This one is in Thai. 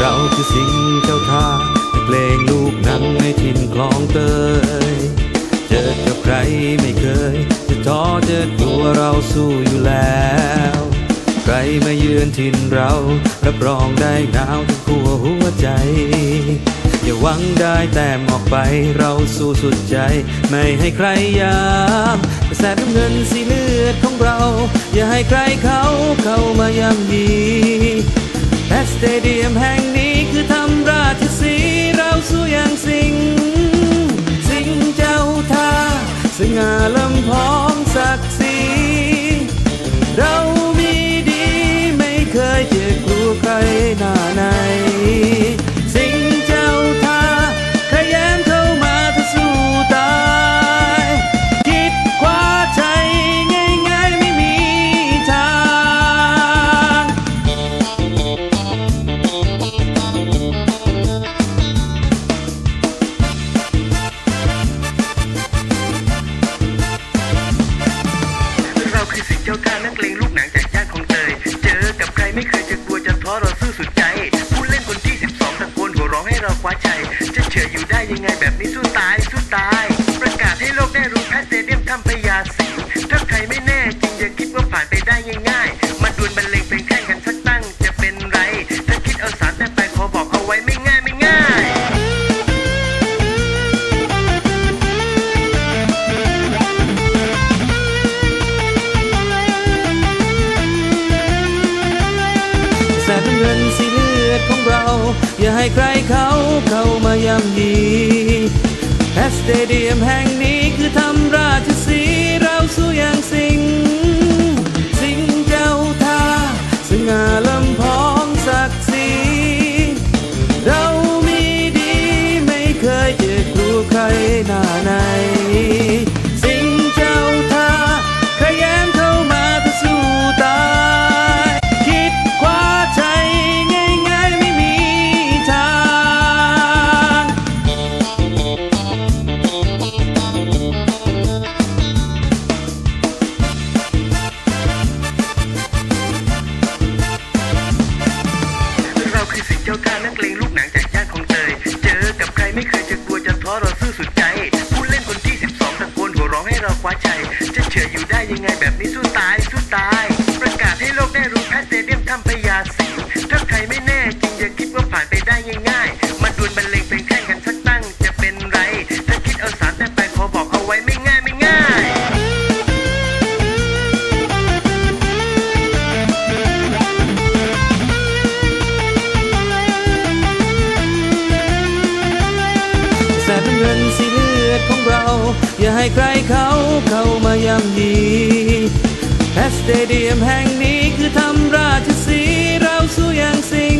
เราจะสิงเจ้าท่าเพลงลูกนังในทินคลองเตย เจอกับใครไม่เคย จะท้อจะกลัวเราสู้อยู่แล้ว ใครมาเยือนถิ่นเรา รับรองได้หนาวทั้งขั้วหัวใจ อย่าหวังได้แต้มออกไปเราสู้สุดใจ ไม่ให้ใครยามกระแสน้ำเงินสีเลือดของเรา อย่าให้ใครเขาเข้ามาย่ำยี แพสเตเดียมแห่งนี้คือทำราชสีเราสู้อย่างสิง สิงเจ้าท่าสง่าลำพองศักดิ์ เร้องให้เราคว้าใจจะเฉยอยู่ได้ยังไงแบบนี้สู้ตายสู้ตาย ให้ใครเขาเข้ามาย่ำยีแพสเตเดียมแห่งนี้คือทำราชสีเราสู้อย่างสิงสิ ยังไงแบบนี้สู้ตายสู้ตาย ประกาศให้โลกได้รู้แพทเตเดียมถ้ำพญาสิงห์ถ้าใครไม่แน่จริงอย่าคิดว่าผ่านไปได้ง่ายๆ มาดวลบรรเลงเพลงแข่งกันสักตั้งจะเป็นไร ถ้าคิดเอาสารแต่ไปขอบอกเอาไว้ไม่ง่ายไม่ง่ายแสนเงินสี เลือดของเรา อย่าให้ใครเขาเข้ามาย่ำยีแพสเตเดียมแห่งนี้คือทำราชสีเราสู้อย่างสิง